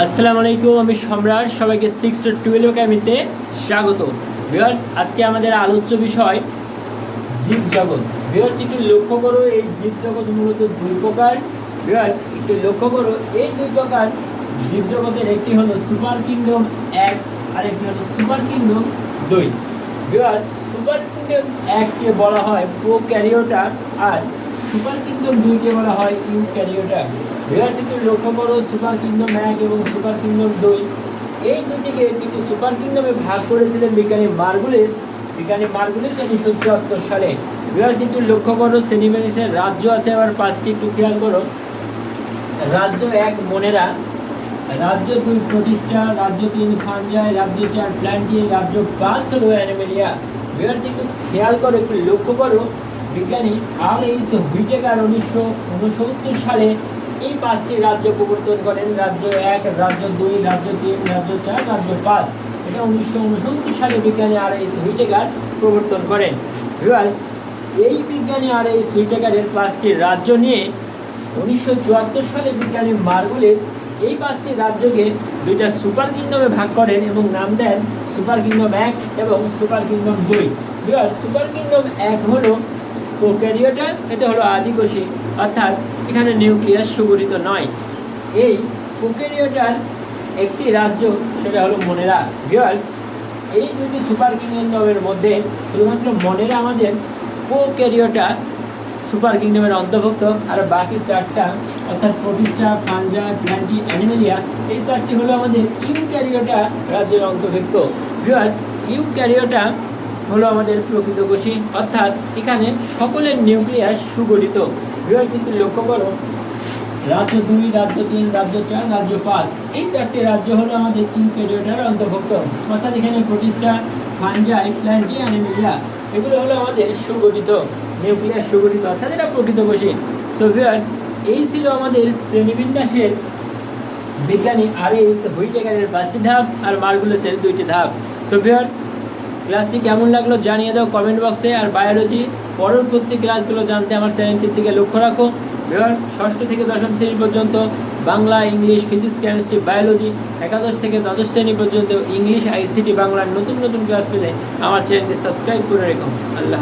আসসালামু আলাইকুম, আমি সম্রাট, সবাইকে সিক্স টু টুয়েলভ একাডেমিতে স্বাগত। ভিউয়ার্স, আজকে আমাদের আলোচ্য বিষয় জীব জগৎ। ভিউয়ার্স, একটু লক্ষ্য করো, এই জীব জগৎ মূলত দুই প্রকার। ভিউয়ার্স, একটু লক্ষ্য করো, এই দুই প্রকার জীব জগতের একটি হলো সুপার কিংডম এক আর একটি হলো সুপার কিংডম দুই। ভিউয়ার্স, সুপার কিংডম এককে বলা হয় প্রো ক্যারিওটা আর সুপার কিংডম দুইকে বলা হয় ইউ ক্যারিওটা ভিউয়ার্স একটু লক্ষ্য করো সুপার কিংডম এক এবং সুপার কিংডম দুই। এই দুটিকে দুটি সুপার কিংডমে ভাগ করেছিলেন বিজ্ঞানী মার্গুলিস। বিজ্ঞানী মার্গুলিস উনিশশো চুয়াত্তর সালে। ভিউয়ার্স একটু লক্ষ্য করো সেনিমেনিসের রাজ্য আছে আবার পাঁচটি, একটু খেয়াল করো। রাজ্য এক মনেরা। রাজ্য দুই প্রতিষ্ঠা, রাজ্য তিন ফানজায় রাজ্য চার প্ল্যান্টিন, রাজ্য পাঁচ হলো অ্যানিমেলিয়া। ভিউয়ার্স একটু খেয়াল করো, একটু লক্ষ্য করো। বিজ্ঞানী আর এইস হুইটেকার উনিশশো উনসত্তর সালে এই পাঁচটি রাজ্য প্রবর্তন করেন। রাজ্য এক, রাজ্য দুই, রাজ্য তিন, রাজ্য চার, রাজ্য পাঁচ। এটা উনিশশো উনসত্তর সালে বিজ্ঞানী আর এইস হুইটেকার প্রবর্তন করেন। ভিউয়ার্স, এই বিজ্ঞানী আর এই সুইটেকারের পাঁচটি রাজ্য নিয়ে উনিশশো চুয়াত্তর সালে বিজ্ঞানী মার্গুলিস এই পাঁচটি রাজ্যকে দুইটা সুপার কিংডমে ভাগ করেন এবং নাম দেন সুপার কিংডম এক এবং সুপার কিংডম দুই। সুপার কিংডম এক হলো প্রোক্যারিওটা এটা হলো আদিকোষী। অর্থাৎ এখানে নিউক্লিয়াস সুগঠিত নয়। এই প্রোক্যারিওটার একটি রাজ্য, সেটা হলো মনেরা। ভিউয়ার্স, এই দুটি সুপার কিংডমের মধ্যে শুধুমাত্র মনেরা আমাদের প্রোক্যারিওটা সুপার কিংডমের অন্তর্ভুক্ত, আর বাকি চারটা, অর্থাৎ প্রতিষ্ঠা, ফানজা প্ল্যান্টি অ্যানিমেলিয়া, এই চারটি হলো আমাদের ইউক্যারিওটা রাজ্যের অন্তর্ভুক্ত। ভিউয়ার্স, ইউক্যারিওটা হলো আমাদের প্রকৃতকোষী অর্থাৎ এখানে সকলের নিউক্লিয়াস সুগঠিত। একটু লক্ষ্য করো, রাজ্য দুই, রাজ্য তিন, রাজ্য চার, রাজ্য পাঁচ। এই চারটি রাজ্য হলো আমাদের ইউক্যারিওটার অন্তর্ভুক্ত। অর্থাৎ এখানে প্রতিষ্ঠা ফানজাই প্ল্যান্টি অ্যানিমেলিয়া এগুলো হলো আমাদের সুগঠিত, নিউক্লিয়াস সুগঠিত, অর্থাৎ এটা প্রকৃতকোষী সো ভিউয়ার্স এই ছিল আমাদের শ্রেণীবিন্যাসের বিজ্ঞানী আর এস হুইটেকারের পাঁচটি ধাপ আর মার্গুলাসের দুইটি ধাপ। সো ভিউয়ার্স ক্লাসটি কেমন লাগল জানিয়ে দাও কমেন্ট বক্সে আর বায়োলজি পরবর্তী ক্লাসগুলো জানতে আমার চ্যানেলটির দিকে লক্ষ্য রাখো ভিউয়ার্স ষষ্ঠ থেকে দশম শ্রেণি পর্যন্ত Bangla, English physics chemistry biology একাদশ থেকে দ্বাদশ শ্রেণি পর্যন্ত ইংলিশ আইসিটি বাংলার নতুন নতুন ক্লাস পেলে আমার চ্যানেলটি সাবস্ক্রাইব করে রেখো। আল্লাহ